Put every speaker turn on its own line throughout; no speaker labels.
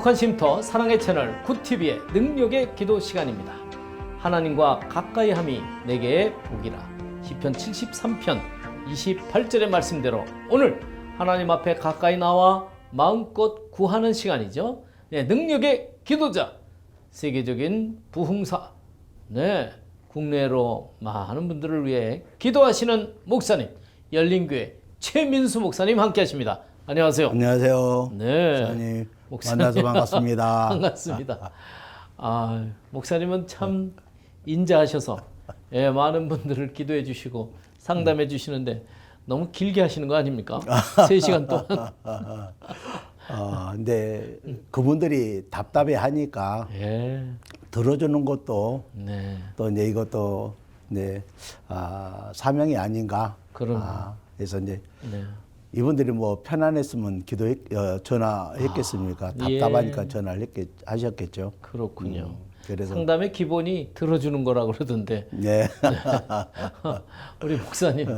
행복한 쉼터 사랑의 채널 굿TV의 능력의 기도 시간입니다. 하나님과 가까이 함이 내게 복이라 시편 73편 28절의 말씀대로 오늘 하나님 앞에 가까이 나와 마음껏 구하는 시간이죠. 네, 능력의 기도자 세계적인 부흥사 네 국내로 많은 분들을 위해 기도하시는 목사님 열린교회 최민수 목사님 함께 하십니다. 안녕하세요.
안녕하세요.
네.
목사님
목사님.
만나서 반갑습니다.
반갑습니다. 아, 목사님은 참 인자하셔서 예, 많은 분들을 기도해 주시고 상담해 주시는데 너무 길게 하시는 거 아닙니까? 세 시간 동안.
어, 근데 그분들이 답답해 하니까
예.
들어주는 것도
네.
또 이제 이것도 네, 아, 사명이 아닌가. 아, 그래서 이제
네.
이분들이 뭐 편안했으면 기도 어, 전화했겠습니까?
예.
답답하니까 전화를 했겠, 하셨겠죠.
그렇군요.
음, 그래서
상담의 기본이 들어주는 거라 그러던데
네.
우리 목사님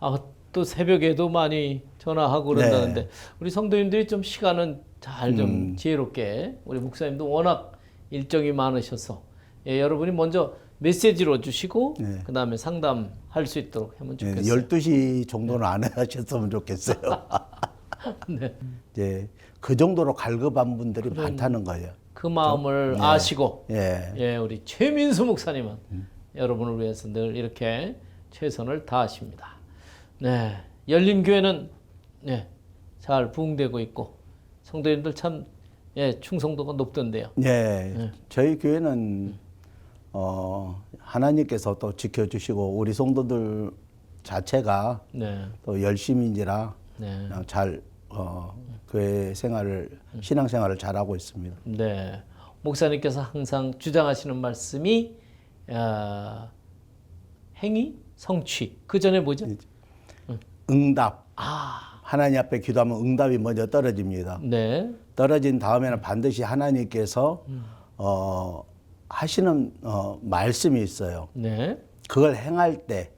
아, 또 새벽에도 많이 전화하고 그런다는데
네.
우리 성도님들이 좀 시간은 잘좀
음.
지혜롭게 우리 목사님도 워낙 일정이 많으셔서 예, 여러분이 먼저 메시지로 주시고
네.
그 다음에 상담할 수 있도록 하면
네,
좋겠어요.
12시 정도는 안 하셨으면 좋겠어요.
네.
이제 그 정도로 갈급한 분들이 많다는 거예요.
그 마음을 아시고
예.
예, 우리 최민수 목사님은 여러분을 위해서 늘 이렇게 최선을 다하십니다. 네, 열린 교회는 네, 잘 부흥되고 있고 성도님들 참 예, 충성도가 높던데요.
예, 저희 교회는 어, 하나님께서 또 지켜주시고 우리 성도들 자체가
네,
또 열심인지라
네,
그냥 잘 어, 교회 생활을 신앙 생활을 잘 하고 있습니다.
네. 목사님께서 항상 주장하시는 말씀이 아, 행위, 성취. 그 전에 뭐죠?
응답
아,
하나님 앞에 기도하면 응답이 먼저 떨어집니다.
네,
떨어진 다음에는 반드시 하나님께서 어, 하시는 어, 말씀이 있어요.
네.
그걸 행할 때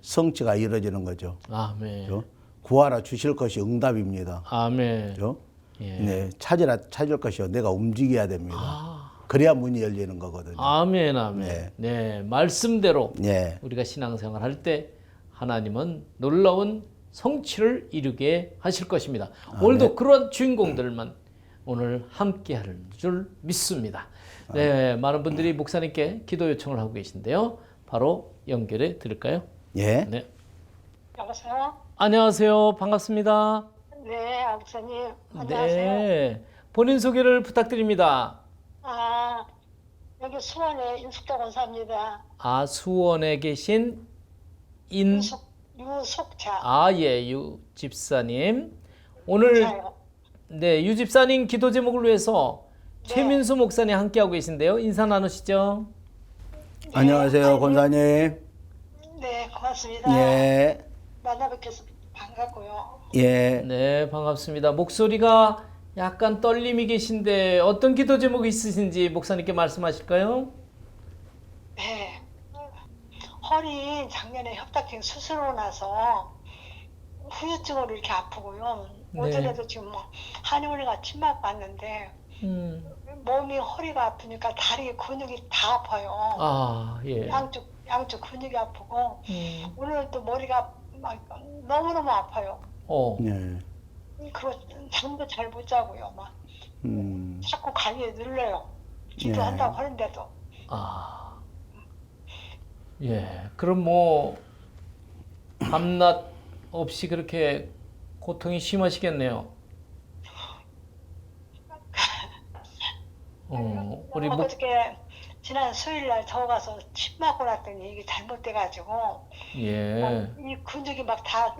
성취가 이루어지는 거죠.
아멘,
그죠? 구하라 주실 것이 응답입니다.
아멘.
그죠?
예.
네, 찾으라 찾을 것이요. 내가 움직여야 됩니다.
아.
그래야 문이 열리는 거거든요.
아멘, 아멘.
네.
네, 말씀대로
예.
우리가 신앙생활 할 때 하나님은 놀라운 성취를 이루게 하실 것입니다. 오늘도 그런 주인공들만 오늘 함께 할 줄 믿습니다. 네, 많은 분들이 목사님께 기도 요청을 하고 계신데요. 바로 연결해 드릴까요?
예.
네.
여보세요?
안녕하세요. 반갑습니다.
네, 목사님. 안녕하세요.
네. 본인 소개를 부탁드립니다.
아, 여기 수원에 인숙자 권사입니다.
아, 수원에 계신 인
유숙, 유숙자.
아, 예, 유 집사님. 오늘
자요.
네, 유 집사님 기도 제목을 위해서
네.
최민수 목사님 함께하고 계신데요. 인사 나누시죠.
안녕하세요, 권사님.
네, 고맙습니다.
예.
만나뵙게서 반갑고요.
예.
네, 반갑습니다. 목소리가 약간 떨림이 계신데 어떤 기도 제목이 있으신지 목사님께 말씀하실까요?
네. 허리 작년에 협탁증 수술하고 나서 후유증으로 이렇게 아프고요.
네.
어제라도 지금 뭐 한의원에 침막 왔는데
음.
몸이 허리가 아프니까 다리 근육이 다 아파요.
아, 예.
양쪽 양쪽 근육이 아프고
음.
오늘 또 머리가 막 너무너무 아파요.
어.
예.
그거 잠도 잘 못 자고요. 막
음.
자꾸 간이 눌려요. 기도한다고 하는데도.
아. 예. 그럼 뭐 밤낮 없이 그렇게 고통이 심하시겠네요. 어, 우리 목
어저께 지난 수요일 날저 가서 침 맞고 났더니 이게 잘못돼가지고
예.
이 근육이 막다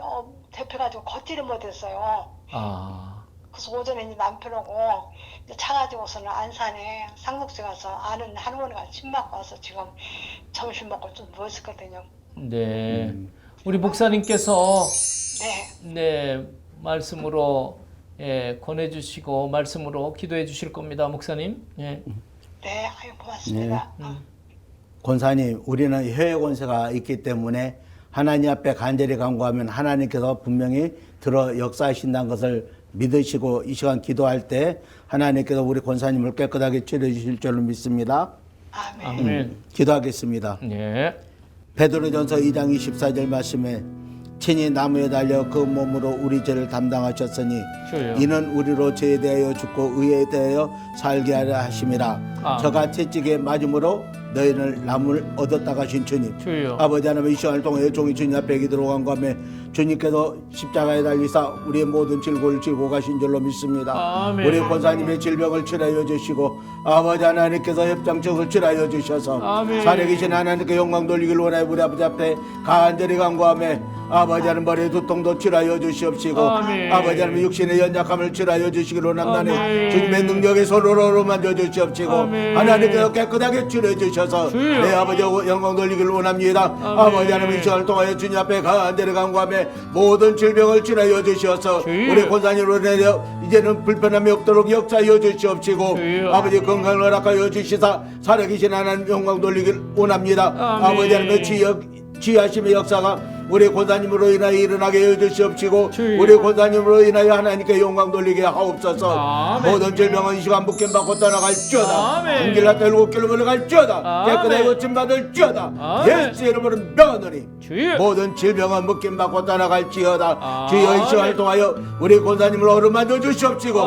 대표가지고 걷지를 못했어요.
아.
그래서 오전에 이제 남편하고 이제 차 가지고서는 안산에 상록지 가서 아는 한의원에 가서 침 맞고 와서 지금 점심 먹고 좀 누웠었거든요.
네. 우리 목사님께서
네.
네, 말씀으로 예, 권해 주시고 말씀으로 기도해 주실 겁니다, 목사님. 예.
네, 아유 고맙습니다.
권사님, 우리는 혈액 원세가 있기 때문에 하나님 앞에 간절히 간구하면 하나님께서 분명히 들어 역사하신다는 것을 믿으시고 이 시간 기도할 때 하나님께서 우리 권사님을 깨끗하게 치료 주실 줄로 믿습니다.
아멘.
아멘.
기도하겠습니다.
네.
베드로전서 2장 24절 말씀에 친히 나무에 달려 그 몸으로 우리 죄를 담당하셨으니
주여.
이는 우리로 죄에 대하여 죽고 의에 대하여 살게 하려 하심이라
아멘.
저가 채찍에 맞음으로 너희를 남을 얻었다 가신 주님
주여.
아버지 하나님 이 시간을 통해 종이 주님 앞에 기도로간 감에 주님께서 십자가에 달리사 우리의 모든 질고를 지고 가신 줄로 믿습니다
아멘.
우리 권사님의 질병을 치료하여 주시고 아버지 하나님께서 협장증을 치료하여 주셔서
아멘.
살아계신 하나님께 영광 돌리길 원하여 우리 아버지 앞에 간절히 간구하며 아버지 하나님 머리의 두통도 치료하여 주시옵시고
아멘.
아버지 하나님 육신의 연약함을 치료하여 주시기로 원합나니
아멘.
주님의 능력의 손으로 만져 주시옵시고
아멘.
하나님께서 깨끗하게 치료해 주셔서
주여.
내 아버지 영광 돌리기를 원합니다
아멘.
아버지 하나님 이 시간을 통하여 주님 앞에 간절히 간구하며 모든 질병을 주셔서
주여.
우리 권사님으로 내려 이제는 불편함이 없도록 역사하여 주시옵시고
주여.
아버지 건강을 허락하여 주시사 살아계신 하나님 영광 돌리길 원합니다
아멘.
아버지 하나님의 지역 지하심의 역사가 우리 권사님으로 인하여 일어나게 해 주시옵시고
주여.
우리 권사님으로 인하여 하나님께 영광 돌리게 하옵소서. 모든 질병은 이 시간 묶임 받고 떠나갈지어다. 한길나 떨고 길로 물러갈지어다
아멘.
깨끗하게 고침 받을지어다. 예수 이름으로 명하노니. 모든 질병은 묶임 받고 떠나갈지어다. 주여 이 시간을 통하여 우리 권사님을 어루만져 주시옵시고.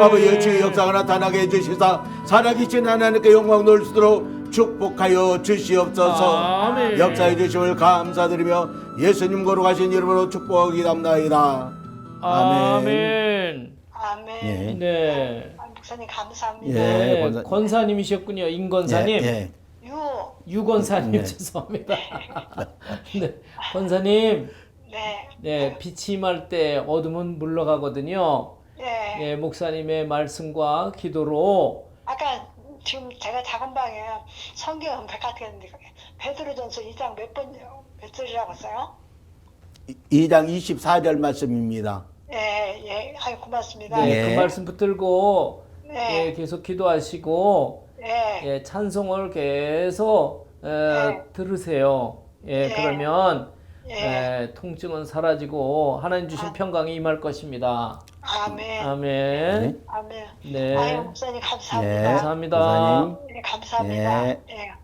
아버지의 주의 역사가 나타나게 해주시사 살아계신 하나님께 영광 돌수록 축복하여 주시옵소서. 역사해 주심을 감사드리며 예수님 거룩하신 이름으로 축복이답나이다
아멘.
아멘.
예.
네.
아, 목사님 감사합니다.
예.
네.
권사-
권사님 이셨군요. 임권사님.
예, 예.
유.
유권사님
네.
죄송합니다. 네. 권사님.
네.
네, 빛이 임할 때 어둠은 물러가거든요.
네.
네, 목사님의 말씀과 기도로
아까 지금 제가 작은 방에 성경 백화점 했는데 베드로전서 2장 몇 번, 몇 절이라고 써요?
2장 24절 말씀입니다
예, 예. 아유, 고맙습니다.
네,
네.
그 말씀 붙들고
네.
예, 계속 기도하시고
예.
예, 찬송을 계속 에,
네.
들으세요. 예,
네.
그러면
예.
에, 통증은 사라지고 하나님 주신
아.
평강이 임할 것입니다.
아멘.
아멘.
아멘.
네.
아유, 목사님
예.
감사합니다.
감사합니다.
권사님.
네, 감사합니다.
예.
예.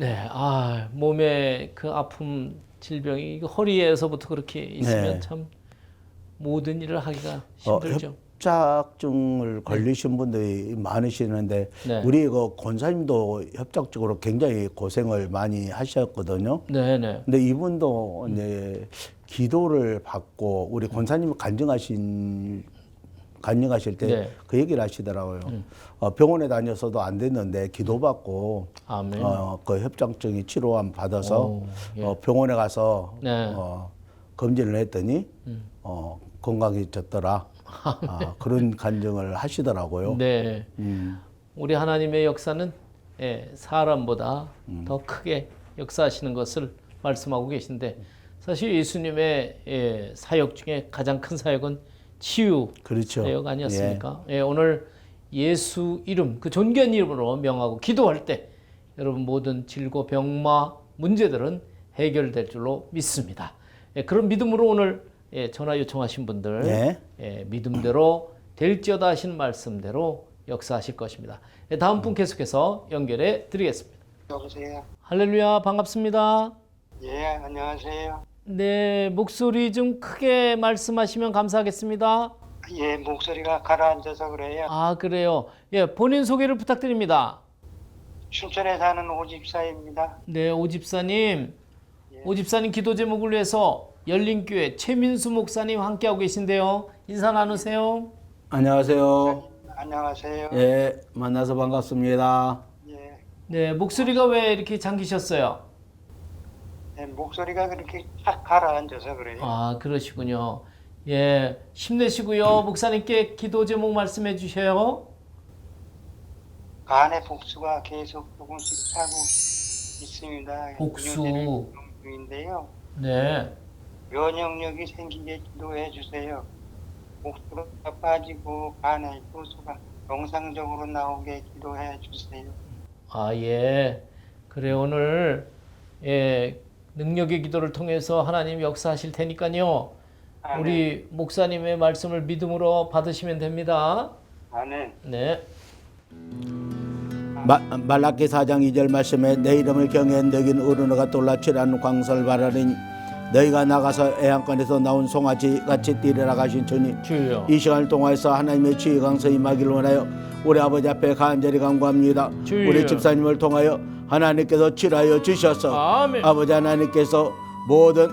네, 아 몸에 그 아픔, 질병이 허리에서부터 그렇게 있으면
네.
참 모든 일을 하기가
어,
힘들죠.
협작증을 걸리신 분들이 많으시는데
네.
우리 그 권사님도 협작적으로 굉장히 고생을 많이 하셨거든요.
네, 네.
근데 이분도 이제 기도를 받고 우리 권사님 간증하신 간증하실 때
네.
그 얘기를 하시더라고요. 어, 병원에 다녀서도 안 됐는데 기도받고
아멘.
어, 그 협장증이 치료함 받아서
오, 예.
어, 병원에 가서
네.
어, 검진을 했더니 어, 건강해졌더라. 아, 그런 간증을 하시더라고요.
네.
음,
우리 하나님의 역사는 예, 사람보다
음.
더 크게 역사하시는 것을 말씀하고 계신데 사실 예수님의 예, 사역 중에 가장 큰 사역은 치유
그렇죠.
사역 아니었습니까? 예, 오늘 예수 이름 그 존귀한 이름으로 명하고 기도할 때 여러분 모든 질고 병마 문제들은 해결될 줄로 믿습니다. 예, 그런 믿음으로 오늘 예, 전화 요청하신 분들
예.
예, 믿음대로 될지어다 하신 말씀대로 역사하실 것입니다. 예, 다음 분 계속해서 연결해 드리겠습니다.
여보세요.
할렐루야 반갑습니다.
예, 안녕하세요.
네 목소리 좀 크게 말씀하시면 감사하겠습니다.
예, 목소리가 가라앉아서 그래요.
아 그래요. 예 본인 소개를 부탁드립니다.
춘천에 사는 오집사입니다.
네 오집사님
예.
오집사님 기도 제목을 위해서 열린교회 최민수 목사님 함께하고 계신데요. 인사 나누세요.
안녕하세요.
안녕하세요.
예, 만나서 반갑습니다.
예,
네 목소리가 왜 이렇게 잠기셨어요?
예, 목소리가 그렇게 탁 가라앉아서 그래요.
아 그러시군요. 예 힘내시고요. 목사님께 기도 제목 말씀해 주셔요.
간의 복수가 계속 조금씩 차고 있습니다.
복수.
중인데요.
네.
면역력이 생기게 기도해 주세요. 복수가 빠지고 간의 효소가 정상적으로 나오게 기도해 주세요.
아, 예. 그래, 오늘, 예, 능력의 기도를 통해서 하나님 역사하실 테니까요.
아멘.
우리 목사님의 말씀을 믿음으로 받으시면 됩니다.
아멘.
네.
마, 말라기 4장 2절 말씀에 내 이름을 경외한 너긴 어른어가 떠올라치라는 광설 바라니 너희가 나가서 애양간에서 나온 송아지 같이 뛰리라 가신 주님
주여.
이 시간을 통하여서 하나님의 지혜 강서 임하기를 원하여 우리 아버지 앞에 간절히 간구합니다
주여.
우리 집사님을 통하여 하나님께서 칠하여 주셔서
아멘.
아버지 하나님께서 모든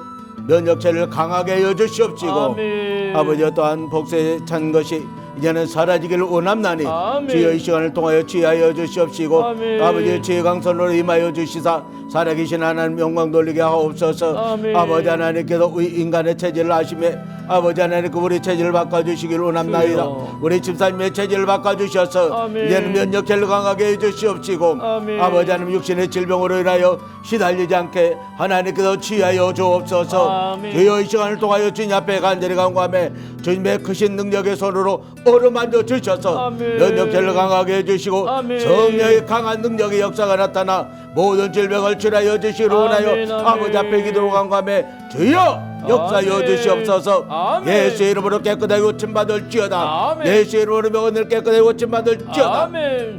면역체를 강하게 해여 주시옵시고
아멘.
아버지 또한 복수에 찬 것이 이제는 사라지기를 원합나니
아멘.
주여 이 시간을 통하여 지하여 주시옵시고
아멘.
아버지의 지혜 강선으로 임하여 주시사 살아계신 하나님 영광 돌리게 하옵소서
아멘.
아버지 하나님께서 우리 인간의 체질을 아심에 아버지 하나님 그 우리 체질을 바꿔주시기를 원합나이다
주여.
우리 집사님의 체질을 바꿔주셔서
아멘.
이제는 면역체를 강하게 해주시옵시고
아멘.
아버지 하나님 육신의 질병으로 인하여 시달리지 않게 하나님께서 치하여 주옵소서
아멘.
주여 이 시간을 통하여 주님 앞에 간절히 간구하며 주님의 크신 능력의 손으로 어루만져 주셔서
아멘.
면역체를 강하게 해주시고
아멘.
성령의 강한 능력의 역사가 나타나 모든 질병을 치료하여 주시기를 원하여
아멘, 아멘.
아버지 앞에 기도로 간구하며 주여 역사여
아멘.
주시옵소서. 예수의 이름으로 깨끗하게 고침받을지어다. 예수의 이름으로 명언을 깨끗하게 고침받을지어다.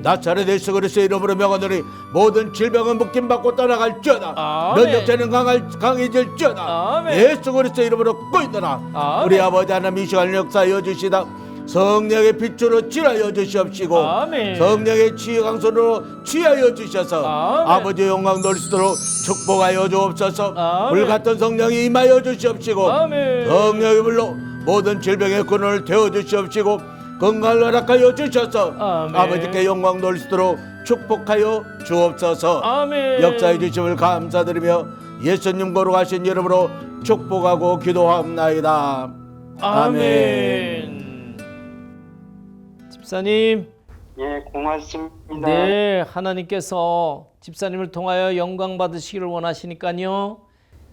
나사렛 예수 그리스도의 이름으로 명하노니 모든 질병은 묶임받고 떠나갈지어다. 면역자는 강할, 강해질지어다. 예수 그리스도의 이름으로 꾸이더라
아멘.
우리 아버지 하나님 이 시간을 역사하여 주시다 성령의 빛으로 칠하여 주시옵시고
아멘.
성령의 치유 강선으로 취하여 주셔서
아멘.
아버지의 영광 돌리도록 축복하여 주옵소서
아멘.
불같은 성령이 임하여 주시옵시고
아멘.
성령의 불로 모든 질병의 근원을 태워 주시옵시고 건강을 허락하여 주셔서
아멘.
아버지께 영광 돌리도록 축복하여 주옵소서
아멘.
역사해 주심을 감사드리며 예수님 거룩하신 이름으로 축복하고 기도합나이다
아멘. 집사님,
예, 고맙습니다.
네, 하나님께서 집사님을 통하여 영광 받으시기를 원하시니까요.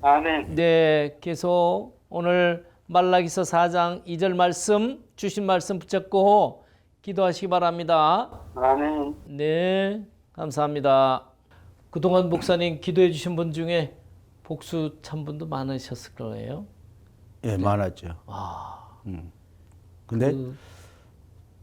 아멘.
네, 계속 오늘 말라기서 4장 2절 말씀 주신 말씀 붙잡고 기도하시기 바랍니다.
아멘.
네, 감사합니다. 그동안 목사님 기도해 주신 분 중에 복수 찬 분도 많으셨을 거예요.
예 많았죠
와,
음. 근데
그,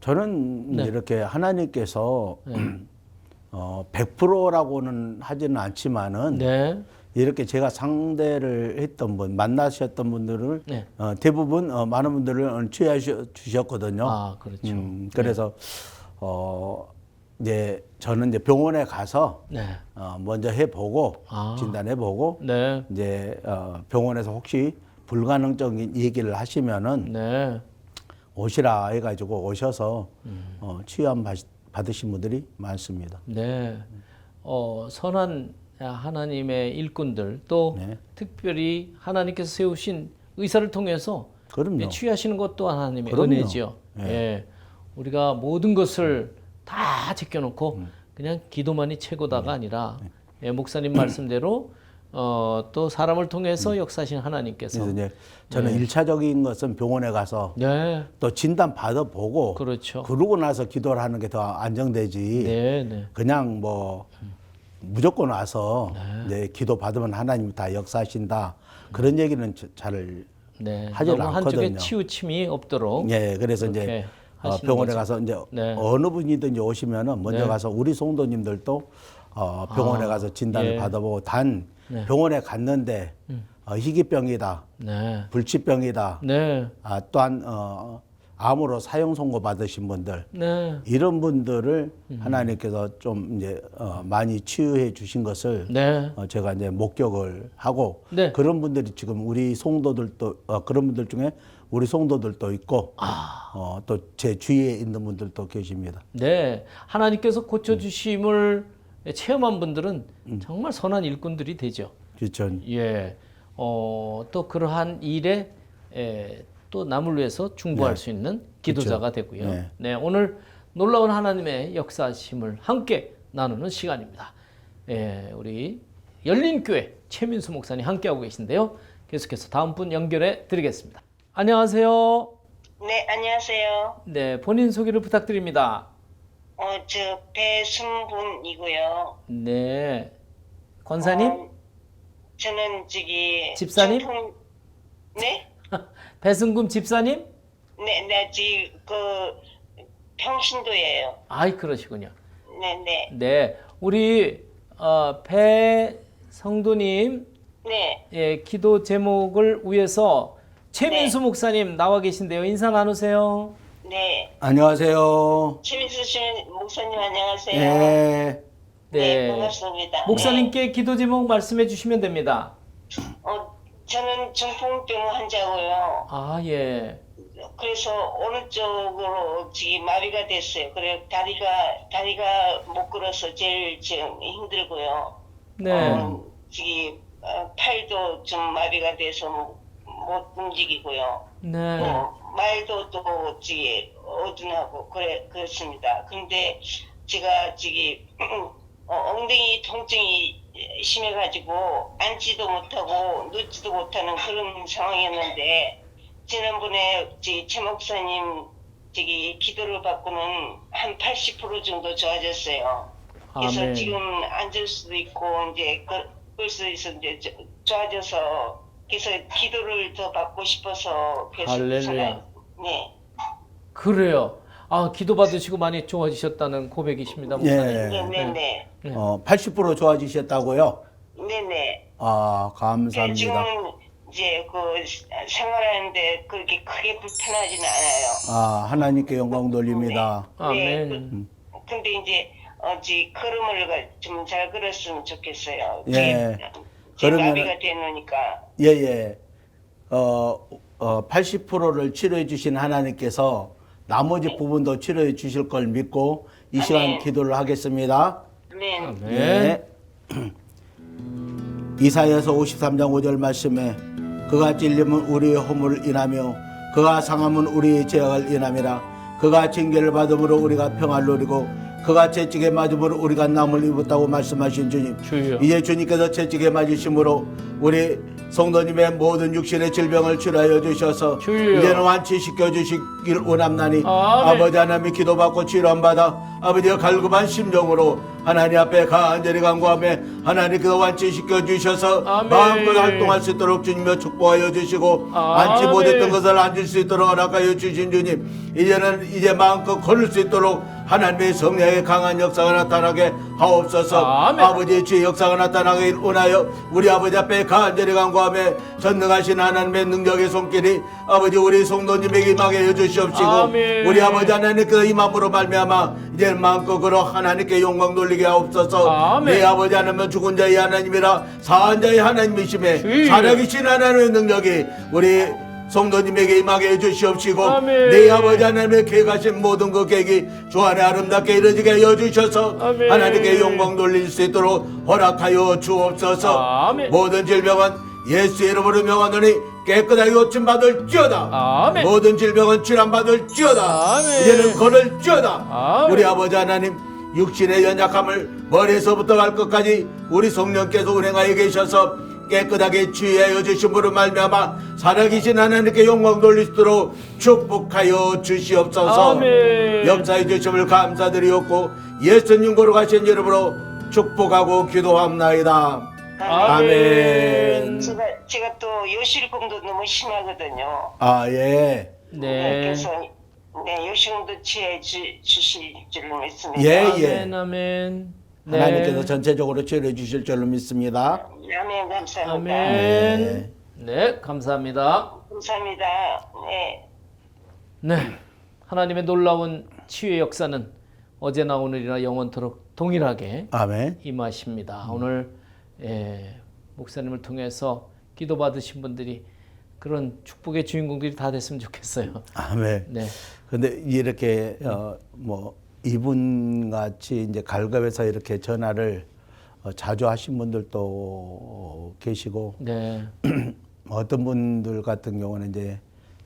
저는
네.
이렇게 하나님께서
네.
어, 100%라고는 하지는 않지만은
네,
이렇게 제가 상대를 했던 분 만나셨던 분들을
네.
어, 대부분 어, 많은 분들을 취해 주셨거든요.
아, 그렇죠.
음, 그래서 어, 이제 저는 이제 병원에 가서
네,
어, 먼저 해보고
아.
진단해보고
네,
이제 어, 병원에서 혹시 불가능적인 얘기를 하시면은
네,
오시라 해가지고 오셔서
음.
어, 치유함 받- 받으신 분들이 많습니다.
네. 어, 선한 하나님의 일꾼들 또
네.
특별히 하나님께서 세우신 의사를 통해서
그럼요.
취하시는 것도 하나님의
그럼요.
은혜지요.
네.
예. 우리가 모든 것을 다 제껴놓고
음.
그냥 기도만이 최고다가
네.
아니라 예, 목사님 말씀대로 어, 또 사람을 통해서 역사하신 하나님께서
음. 이제 저는 일차적인 것은 병원에 가서
네,
또 진단 받아보고
그렇죠.
그러고 나서 기도를 하는 게 더 안정되지.
네, 네.
그냥 뭐 무조건 와서 이제 기도 받으면 하나님이 다 역사하신다. 그런 얘기는 저- 잘
네.
하지를
너무 한쪽에
않거든요.
치우침이 없도록
예, 그래서 이제 어, 병원에
거죠.
가서 이제
네.
어느 분이든지 오시면은 먼저
네.
가서 우리 성도님들도 어, 병원에
아,
가서 진단을
예.
받아보고 단
네. 음.
병원에 갔는데 어, 희귀병이다,
네.
불치병이다,
네.
아, 또한 어, 암으로 사형 선고 받으신 분들
네.
이런 분들을
음.
하나님께서 좀 이제 어, 많이 치유해 주신 것을
네.
어, 제가 이제 목격을 하고
네.
그런 분들이 지금 우리 성도들도 어, 그런 분들 중에 우리 성도들도 있고
아.
어, 또 제 주위에 있는 분들도 계십니다.
네. 하나님께서 고쳐 주심을 체험한 분들은
음.
정말 선한 일꾼들이 되죠.
그렇죠.
예. 어, 또 그러한 일에 에, 또 남을 위해서 중보할 수 있는 기도자가 되고요.
네.
네. 오늘 놀라운 하나님의 역사심을 함께 나누는 시간입니다. 예, 우리 열린교회 최민수 목사님 함께하고 계신데요. 계속해서 다음 분 연결해 드리겠습니다. 안녕하세요.
네, 안녕하세요.
네, 본인 소개를 부탁드립니다.
어, 저 배순분이고요.
네. 권사님?
어, 저는 저기
집사님?
청풍- 네?
배승금 집사님?
네, 네, 그 평신도예요.
아이 그러시군요.
네, 네,
네, 우리 어, 배 성도님
네,
예, 기도 제목을 위해서 최민수
네.
목사님 나와 계신데요. 인사 나누세요.
네.
안녕하세요.
최민수 씨 목사님 안녕하세요.
예.
네,
네.
반갑습니다.
목사님께 기도 제목 말씀해 주시면 됩니다.
네. 어, 저는 중풍병 환자고요.
아, 예.
그래서 오른쪽으로 지금 마비가 됐어요. 그래 다리가 다리가 못 걸어서 제일 지금 힘들고요.
네.
어, 지금 어, 팔도 좀 마비가 돼서 못, 못 움직이고요.
네.
어, 말도 또 지금 어둔하고 그래 그렇습니다. 근데 제가 지금 어, 엉덩이 통증이 심해가지고 앉지도 못하고 눕지도 못하는 그런 상황이었는데 지난번에 저최 목사님 저기 기도를 받고는 한 80% 정도 좋아졌어요. 그래서
아멘.
지금 앉을 수도 있고 이제 끌수 있어 이제 저- 좋아져서 그래서 기도를 더 받고 싶어서 계속
할렐루야.
네.
그래요. 아, 기도 받으시고 많이 좋아지셨다는 고백이십니다, 목사님.
예.
네, 네, 네.
네.
어, 80% 좋아지셨다고요?
네, 네.
아,
그
감사합니다.
지금은 이제 그 생활하는데 그렇게 크게 불편하지는 않아요.
아, 하나님께 영광 돌립니다.
아멘.
네, 그, 근데 이제 어지 걸음을 좀 잘 걸었으면 좋겠어요.
예.
제
그러면은-
마비가 되노니까.
예, 예. 어, 어, 80%를 치료해 주신 하나님께서 나머지 부분도 치료해 주실 걸 믿고 이 시간
아멘.
기도를 하겠습니다.
네.
아멘.
네. 이사야서 53장 5절 말씀에 그가 찔림은 우리의 허물을 인하며 그가 상함은 우리의 죄악을 인함이라 그가 징계를 받음으로 우리가 평화를 누리고 그가 채찍에 맞음으로 우리가 남을 입었다고 말씀하신 주님
주여.
이제 주님께서 채찍에 맞으심으로 우리 성도님의 모든 육신의 질병을 치료하여 주셔서
주여.
이제는 완치시켜 주시길 원합나니
아멘.
아버지 하나님의 기도받고 치료받아 아버지의 갈급한 심정으로 하나님 앞에 간절히 간구하며 하나님께서 완치시켜 주셔서
아멘.
마음껏 활동할 수 있도록 주님여 축복하여 주시고
아멘.
앉지 못했던 것을 앉을 수 있도록 허락하여 주신 주님 이제는 이제 마음껏 걸을 수 있도록 하나님의 성령의 강한 역사가 나타나게 하옵소서
아멘.
아버지의 주의 역사가 나타나길 원하여 우리 아버지 앞에 간절히 간구하며 전능하신 하나님의 능력의 손길이 아버지 우리 성도님에게 임하게 해주시옵시고
아멘.
우리 아버지 하나님께서 임함으로 말미암아 이제 마음껏 걸어 하나님께 영광 돌리게 하옵소서
아멘.
내 아버지 하나님은 죽은 자의 하나님이라 사한 자의 하나님이심에. 살아계신 하나님의 능력이 우리 성도님에게 임하게 해주시옵시고
아멘.
내 아버지 하나님의 계획하신 모든 그 계획이 주 안에 아름답게 이루어지게 하여 주셔서
아멘.
하나님께 영광 돌릴 수 있도록 허락하여 주옵소서
아멘.
모든 질병은 예수 이름으로 명하노니 깨끗하게 고침 받을 지어다
아멘.
모든 질병은 질환받을 지어다
아멘.
이제는 걸을 지어다
아멘.
우리 아버지 하나님 육신의 연약함을 머리에서부터 발끝까지 우리 성령께서 운행하여 계셔서 깨끗하게 치유하여 주심으로 말미암아 살아계신 하나님께 영광 돌리도록 축복하여 주시옵소서
아멘.
역사해 주심을 감사드리옵고 예수님 거룩하신 이름으로 축복하고 기도합나이다 아멘.
제가 제가 또 요실금도 너무 심하거든요.
아 예
네.
그래서 네 요실금도 취해 주, 주실 줄로 믿습니다.
예, 예.
아멘, 아멘. 네.
하나님께서 전체적으로 치료해 주실 줄로 믿습니다
아멘 감사합니다.
아멘. 네, 감사합니다.
감사합니다. 네.
네. 하나님의 놀라운 치유의 역사는 어제나 오늘이나 영원토록 동일하게
아멘
임하십니다. 오늘 예, 목사님을 통해서 기도 받으신 분들이 그런 축복의 주인공들이 다 됐으면 좋겠어요.
아멘
네.
근데 이렇게 어, 뭐 이분 같이 이제 갈급해서 이렇게 전화를 어, 자주 하신 분들도 계시고
네.
어떤 분들 같은 경우는 이제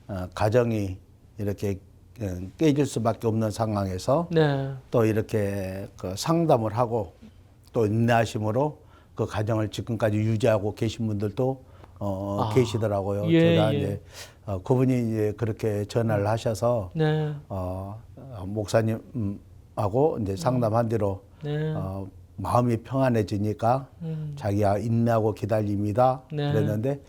어, 가정이 이렇게 어, 깨질 수밖에 없는 상황에서
네.
또 이렇게 그 상담을 하고 또 인내하심으로 그 가정을 지금까지 유지하고 계신 분들도 어,
아.
계시더라고요.
예,
제가
예.
이제 어, 그분이 이제 그렇게 전화를 하셔서
네.
어, 어, 목사님하고 이제 상담한 뒤로
네.
어, 마음이 평안해지니까
음.
자기가 인내하고 기다립니다.
네.
그랬는데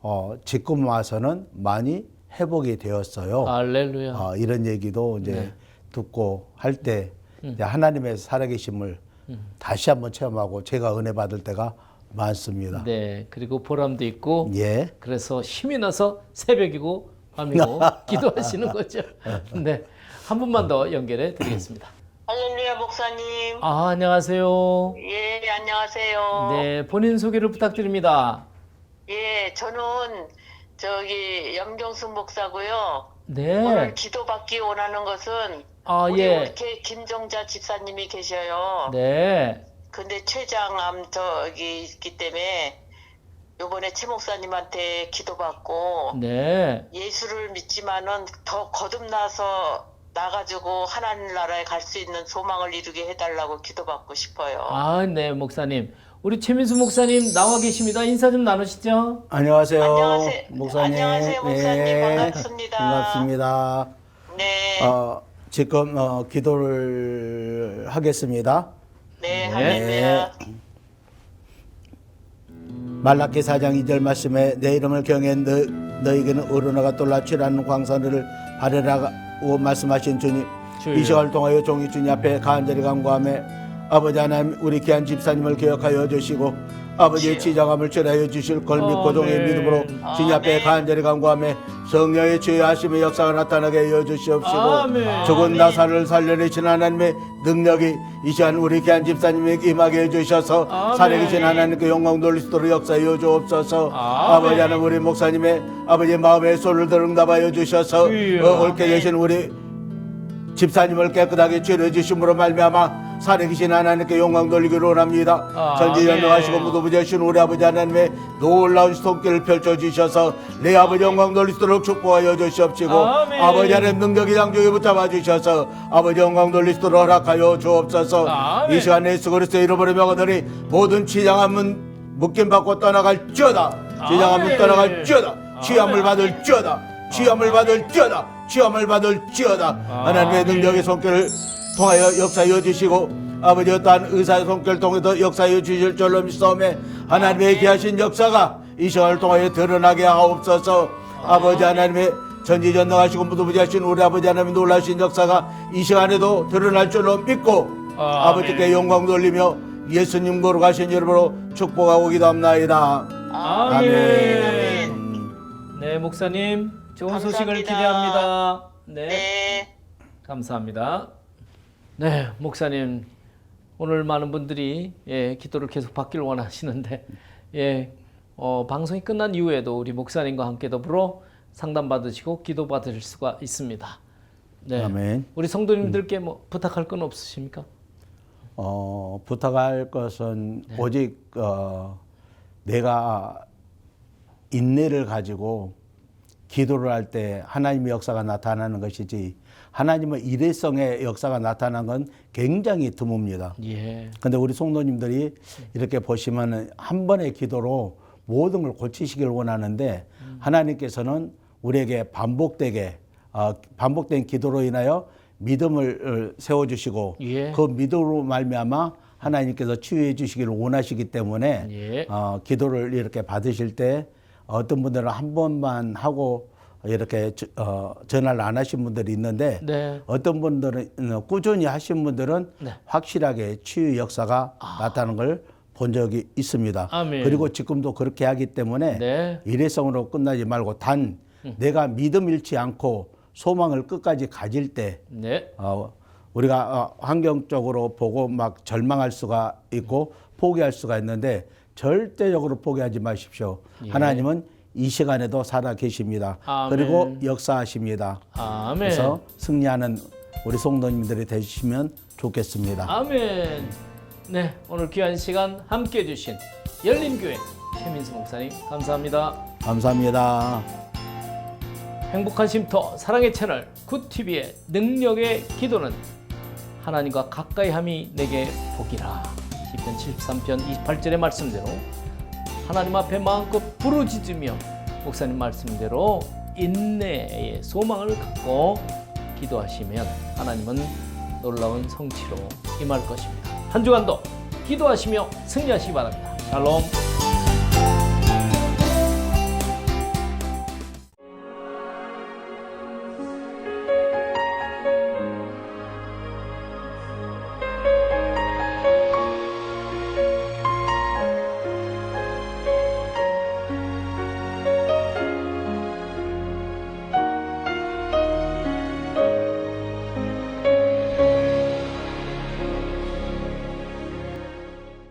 어, 지금 와서는 많이 회복이 되었어요.
할렐루야.
어, 이런 얘기도 이제
네.
듣고 할때 하나님의 살아계심을 다시 한번 체험하고 제가 은혜 받을 때가 많습니다.
네, 그리고 보람도 있고
예.
그래서 힘이 나서 새벽이고 밤이고 기도하시는 거죠. 네, 한 분만 더 연결해 드리겠습니다.
할렐루야 목사님.
아, 안녕하세요.
예, 안녕하세요.
네, 본인 소개를 부탁드립니다.
예, 저는 저기 염경수 목사고요.
네.
오늘 기도받기 원하는 것은
아,
우리
예.
이렇게 김정자 집사님이 계셔요.
네.
근데 췌장암 저기 있기 때문에 요번에 최 목사님한테 기도받고
네.
예수를 믿지만은 더 거듭나서 나가지고 하나님 나라에 갈 수 있는 소망을 이루게 해달라고 기도받고 싶어요.
아, 네, 목사님. 우리 최민수 목사님 나와 계십니다. 인사 좀 나누시죠.
안녕하세요.
안녕하세요.
목사님.
안녕하세요, 목사님.
네.
반갑습니다.
반갑습니다.
네,
어, 지금 어, 기도를 하겠습니다.
네,
네.
할렐루야.
말라기 4장 2절 말씀에 내 이름을 경해 너, 너에게는 어른아가 똘라치라는 광선을 바래라고 말씀하신 주님
주여.
이 시간을 통하여 종이 주님 앞에 간절히 간구하며 아버지 하나님 우리 귀한 집사님을 기억하여 주시고 아버지의 지장함을 전하여 주실 걸 믿고 종의
아멘.
믿음으로 주님 앞에
아멘.
간절히 간구하며 성령의 주의하심의 역사가 나타나게 하여 주시옵시고. 죽은 나사를 살려내신 하나님의 능력이 이 시간 우리 귀한 집사님에게 임하게 해주셔서. 살아계신 하나님께 영광 돌리시도록 역사하여 주옵소서
아멘.
아버지 하나님 우리 목사님의 아버지의 마음의 손을 들응답하여 주셔서
주여.
어, 옳게 계신 우리 집사님을 깨끗하게 죄려 주심으로 말미암아 살아계신 하나님께 영광 돌리기를 원합니다.
아멘.
전지전능하시고 무도부자신 우리 아버지 하나님의 놀라운 손길을 펼쳐 주셔서 내 아버지 영광 돌리도록 축복하여 주시옵시고
아멘.
아버지 하나님 능력이 장족에 붙잡아 주셔서 아버지 영광 돌리도록 허락하여 주옵소서
아멘.
이 시간에 예수 그리스도 이름으로 명하더니 모든 치장함은 묶임 받고 떠나갈지어다 치장함은
아멘.
떠나갈지어다 취함을. 받을지어다 취함을 받을지어다 취함을 받을지어다 하나님의. 능력의 손길을 통하여 역사하여 주시고 아버지 어떠한 의사의 손길을 통해서 역사하여 주실 줄로 믿사오매 하나님의 귀하신 역사가 이 시간을 통하여 드러나게 하옵소서 아버지 하나님의 전지전능하시고 무도부자신 우리 아버지 하나님의 놀라신 역사가 이 시간에도 드러날 줄로 믿고
아멘.
아버지께 영광 돌리며 예수님 거룩하신 이름으로 축복하고 기도합나이다
아멘. 네, 목사님. 좋은 소식을
감사합니다.
기대합니다. 네.
네.
감사합니다. 네, 목사님. 오늘 많은 분들이 예, 기도를 계속 받기를 원하시는데 예, 어, 방송이 끝난 이후에도 우리 목사님과 함께 더불어 상담 받으시고 기도 받으실 수가 있습니다. 네.
아멘.
우리 성도님들께 뭐 부탁할 건 없으십니까?
어, 부탁할 것은
네.
오직 어, 내가 인내를 가지고 기도를 할 때 하나님의 역사가 나타나는 것이지 하나님의 일회성의 역사가 나타나는 건 굉장히 드뭅니다.
예.
근데 우리 성도님들이 이렇게 보시면은 한 번의 기도로 모든 걸 고치시길 원하는데 하나님께서는 우리에게 반복되게 어, 반복된 기도로 인하여 믿음을 어, 세워주시고
예.
그 믿음으로 말미암아 하나님께서 치유해 주시기를 원하시기 때문에
예.
어, 기도를 이렇게 받으실 때 어떤 분들은 한 번만 하고 이렇게 저- 어, 전화를 안 하신 분들이 있는데
네.
어떤 분들은 어, 꾸준히 하신 분들은
네.
확실하게 치유 역사가 나타나는 걸 본 적이 있습니다.
아멘.
그리고 지금도 그렇게 하기 때문에
네.
일회성으로 끝나지 말고 단 내가 믿음 잃지 않고 소망을 끝까지 가질 때
네.
어, 우리가 어, 환경적으로 보고 막 절망할 수가 있고 포기할 수가 있는데 절대적으로 포기하지 마십시오.
예.
하나님은 이 시간에도 살아 계십니다.
아멘.
그리고 역사하십니다.
아멘.
그래서 승리하는 우리 성도님들이 되시면 좋겠습니다.
아멘. 네, 오늘 귀한 시간 함께 해주신 열린교회 최민수 목사님 감사합니다.
감사합니다.
행복한 쉼터 사랑의 채널 굿TV의 능력의 기도는 하나님과 가까이함이 내게 복이라 시편 73편 28절의 말씀대로 하나님 앞에 마음껏 부르짖으며 목사님 말씀대로 인내의 소망을 갖고 기도하시면 하나님은 놀라운 성취로 임할 것입니다. 한 주간도 기도하시며 승리하시기 바랍니다. 샬롬.